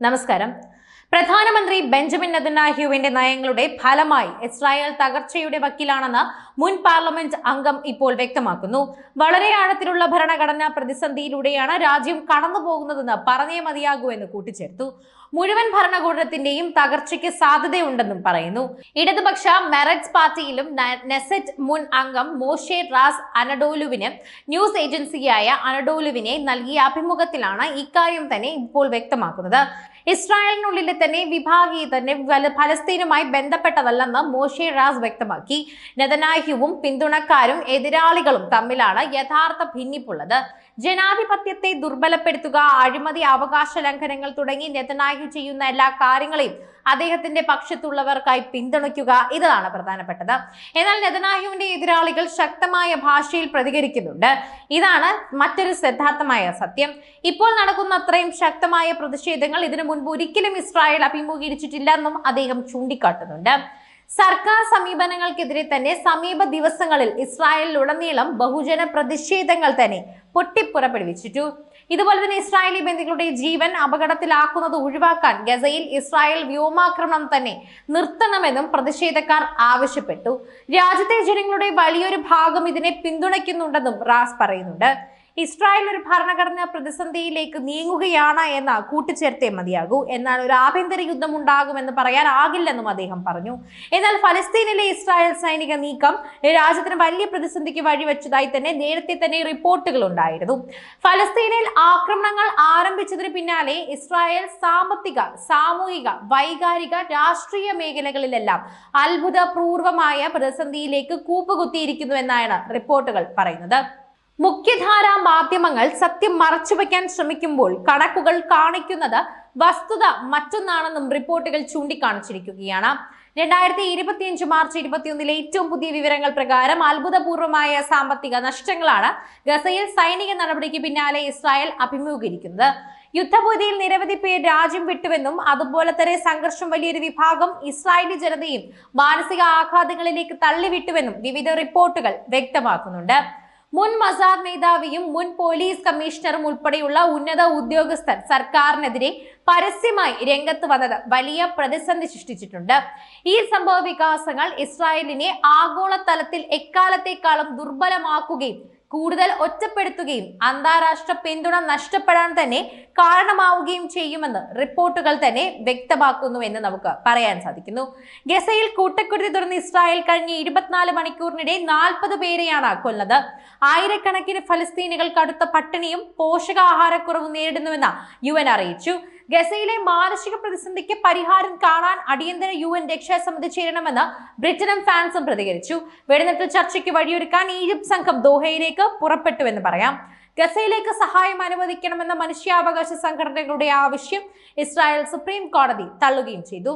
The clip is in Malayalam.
നമസ്കാരം. പ്രധാനമന്ത്രി ബെഞ്ചമിൻ നെതന്യാഹുവിന്റെ നയങ്ങളുടെ ഫലമായി ഇസ്രായേൽ തകർച്ചയുടെ വക്കിലാണെന്ന് മുൻ പാർലമെന്റ് അംഗം ഇപ്പോൾ വ്യക്തമാക്കുന്നു. വളരെ ആഴത്തിലുള്ള ഭരണഘടനാ പ്രതിസന്ധിയിലൂടെയാണ് രാജ്യം കടന്നുപോകുന്നതെന്ന് പറഞ്ഞേ മതിയാകൂ എന്ന് കൂട്ടിച്ചേർത്തു. മുഴുവൻ ഭരണകൂടത്തിന്റെയും തകർച്ചയ്ക്ക് സാധ്യതയുണ്ടെന്നും പറയുന്നു. ഇടതുപക്ഷ മെററ്റ്സ് പാർട്ടിയിലും നെസറ്റ് മുൻ അംഗം മോഷെ റാസ് അനഡോലുവിന് ന്യൂസ് ഏജൻസിയായ അനഡോലുവിനെ നൽകിയ അഭിമുഖത്തിലാണ് ഇക്കാര്യം തന്നെ ഇപ്പോൾ വ്യക്തമാക്കുന്നത്. ഇസ്രായേലിനുള്ളിലെ തന്നെ വിഭാഗീയ തന്നെ ഫലസ്തീനുമായി ബന്ധപ്പെട്ടതല്ലെന്ന് മോഷെ റാസ് വ്യക്തമാക്കി. നെതനാഹ്യുവും പിന്തുണക്കാരും എതിരാളികളും തമ്മിലാണ് യഥാർത്ഥ ഭിന്നിപ്പുള്ളത്. ജനാധിപത്യത്തെ ദുർബലപ്പെടുത്തുക അഴിമതി അവകാശ ലംഘനങ്ങൾ തുടങ്ങി നെതനാഹ്യു ചെയ്യുന്ന എല്ലാ കാര്യങ്ങളെയും അദ്ദേഹത്തിന്റെ പക്ഷത്തുള്ളവർക്കായി പിന്തുണയ്ക്കുക ഇതാണ് പ്രധാനപ്പെട്ടത്. എന്നാൽ നെതനാഹ്യുവിന്റെ എതിരാളികൾ ശക്തമായ ഭാഷയിൽ പ്രതികരിക്കുന്നുണ്ട്. ഇതാണ് മറ്റൊരു ശ്രദ്ധാർത്ഥമായ സത്യം. ഇപ്പോൾ നടക്കുന്ന അത്രയും ശക്തമായ പ്രതിഷേധങ്ങൾ ഇതിനു മുൻപ് ഒരിക്കലും ഇസ്രായേൽ അഭിമുഖീകരിച്ചിട്ടില്ലെന്നും അദ്ദേഹം ചൂണ്ടിക്കാട്ടുന്നുണ്ട്. സർക്കാർ സമീപനങ്ങൾക്കെതിരെ തന്നെ സമീപ ദിവസങ്ങളിൽ ഇസ്രായേലിലുടനീളം ബഹുജന പ്രതിഷേധങ്ങൾ തന്നെ പൊട്ടിപ്പുറപ്പെടുവിച്ചിട്ടു. ഇതുപോലെ തന്നെ ഇസ്രായേലി ബന്ധികളുടെ ജീവൻ അപകടത്തിലാക്കുന്നത് ഒഴിവാക്കാൻ ഗസയിൽ ഇസ്രായേൽ വ്യോമാക്രമണം തന്നെ നിർത്തണമെന്നും പ്രതിഷേധക്കാർ ആവശ്യപ്പെട്ടു. രാജ്യത്തെ ജനങ്ങളുടെ വലിയൊരു ഭാഗം ഇതിനെ പിന്തുണയ്ക്കുന്നുണ്ടെന്നും റാസ് പറയുന്നുണ്ട്. ഇസ്രായേൽ ഒരു ഭരണഘടന പ്രതിസന്ധിയിലേക്ക് നീങ്ങുകയാണ് എന്ന് കൂട്ടിച്ചേർത്തേ മതിയാകൂ. എന്നാൽ ഒരു ആഭ്യന്തര യുദ്ധം ഉണ്ടാകുമെന്ന് പറയാൻ ആകില്ലെന്നും അദ്ദേഹം പറഞ്ഞു. എന്നാൽ ഫലസ്തീനിലെ ഇസ്രായേൽ സൈനിക നീക്കം രാജ്യത്തിന് വലിയ പ്രതിസന്ധിക്ക് വഴിവെച്ചതായി തന്നെ നേരത്തെ തന്നെ റിപ്പോർട്ടുകൾ ഉണ്ടായിരുന്നു. ഫലസ്തീനിൽ ആക്രമണങ്ങൾ ആരംഭിച്ചതിന് പിന്നാലെ ഇസ്രായേൽ സാമ്പത്തിക സാമൂഹിക വൈകാരിക രാഷ്ട്രീയ മേഖലകളിലെല്ലാം അത്ഭുതപൂർവമായ പ്രതിസന്ധിയിലേക്ക് കൂപ്പുകുത്തിയിരിക്കുന്നു എന്നാണ് റിപ്പോർട്ടുകൾ പറയുന്നത്. മുഖ്യധാരാ മാധ്യമങ്ങൾ സത്യം മറച്ചുവെക്കാൻ ശ്രമിക്കുമ്പോൾ കണക്കുകൾ കാണിക്കുന്നത് വസ്തുത മറ്റൊന്നാണെന്നും റിപ്പോർട്ടുകൾ ചൂണ്ടിക്കാണിച്ചിരിക്കുകയാണ്. രണ്ടായിരത്തി ഇരുപത്തിയഞ്ച് മാർച്ച് ഇരുപത്തിയൊന്നിലെ ഏറ്റവും പുതിയ വിവരങ്ങൾ പ്രകാരം അത്ഭുതപൂർവമായ സാമ്പത്തിക നഷ്ടങ്ങളാണ് ഗസയിൽ സൈനിക നടപടിക്ക് പിന്നാലെ ഇസ്രായേൽ അഭിമുഖീകരിക്കുന്നത്. യുദ്ധഭൂതിയിൽ നിരവധി പേർ രാജ്യം വിട്ടുവെന്നും അതുപോലെ തന്നെ സംഘർഷം വലിയൊരു വിഭാഗം ഇസ്രായേലി ജനതയും മാനസിക ആഘാതങ്ങളിലേക്ക് തള്ളിവിട്ടുവെന്നും വിവിധ റിപ്പോർട്ടുകൾ വ്യക്തമാക്കുന്നുണ്ട്. മുൻ മസാർ നേതാവിയും മുൻ പോലീസ് കമ്മീഷണറും ഉൾപ്പെടെയുള്ള ഉന്നത ഉദ്യോഗസ്ഥർ സർക്കാരിനെതിരെ പരസ്യമായി രംഗത്ത് വന്നത് വലിയ പ്രതിസന്ധി സൃഷ്ടിച്ചിട്ടുണ്ട്. ഈ സംഭവ വികാസങ്ങൾ ഇസ്രായേലിനെ ആഗോളതലത്തിൽ എക്കാലത്തേക്കാളും ദുർബലമാക്കുകയും കൂടുതൽ ഒറ്റപ്പെടുത്തുകയും അന്താരാഷ്ട്ര പിന്തുണ നഷ്ടപ്പെടാൻ തന്നെ കാരണമാവുകയും ചെയ്യുമെന്ന് റിപ്പോർട്ടുകൾ തന്നെ വ്യക്തമാക്കുന്നു എന്ന് നമുക്ക് പറയാൻ സാധിക്കുന്നു. ഗസയിൽ കൂട്ടക്കുരുതി തുടർന്ന് ഇസ്രായേൽ കഴിഞ്ഞ ഇരുപത്തിനാല് മണിക്കൂറിനിടെ നാൽപ്പത് പേരെയാണ് കൊന്നത്. ആയിരക്കണക്കിന് ഫലസ്തീനികൾ കടുത്ത പട്ടിണിയും പോഷകാഹാരക്കുറവും നേരിടുന്നുവെന്ന് യു അറിയിച്ചു. ഗസയിലെ മാനസിക പ്രതിസന്ധിക്ക് പരിഹാരം കാണാൻ അടിയന്തര യു എൻ രക്ഷാസമിതി ചേരണമെന്ന് ബ്രിട്ടനും ഫ്രാൻസും പ്രതികരിച്ചു. വെടിനിർത്തൽ ചർച്ചയ്ക്ക് വഴിയൊരുക്കാൻ ഈജിപ്ത് സംഘം ദോഹയിലേക്ക് പുറപ്പെട്ടുവെന്ന് പറയാം. ഗസയിലേക്ക് സഹായം അനുവദിക്കണമെന്ന മനുഷ്യാവകാശ സംഘടനകളുടെ ആവശ്യം ഇസ്രായേൽ സുപ്രീം കോടതി തള്ളുകയും ചെയ്തു.